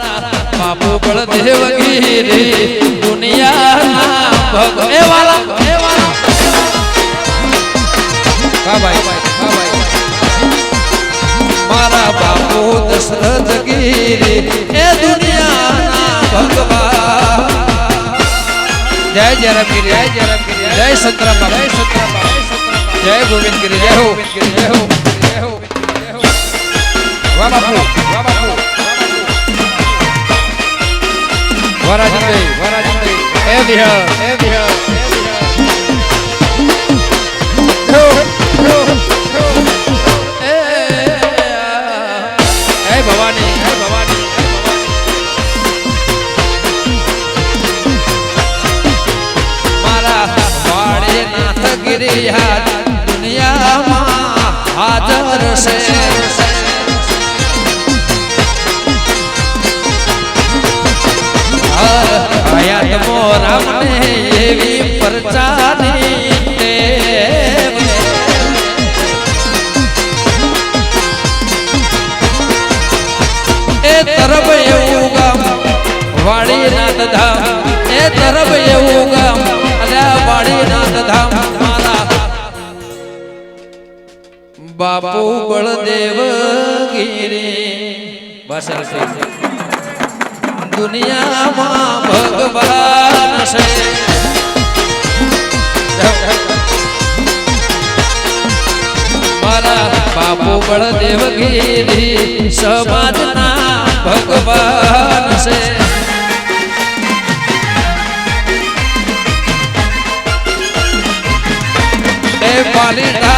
બાપુ બળદેવ ગીરી દુનિયા ભગ એ વાલા એ વાલા. હા ભાઈ હા ભાઈ. મારા બાપુ દશરથ ગીરી એ દુનિયાના ભગવાન જય જયરામગીરી જય જયરામગીરી. જય સંતરામ જય સંતરામ બાબા જય ગોવિંદગીરી, જય હો. જય હો જય હો. વાહ બાપુ, વાહ હે ભવાની મારા વાડે નાથ ગિરિયા દુનિયામાં હાજર છે હર હયાત મોરામને એવી પરચાની. એ તરફ એવું ગામ વાડીનાથ ધામ એ તરફ એવું ગામ અલ્યા મારા બાપુ બળદેવ ગીરી બસ दुनिया माँ भगवान से। मारा बापू बड़ देवगिरी समझना भगवान से। बालिदा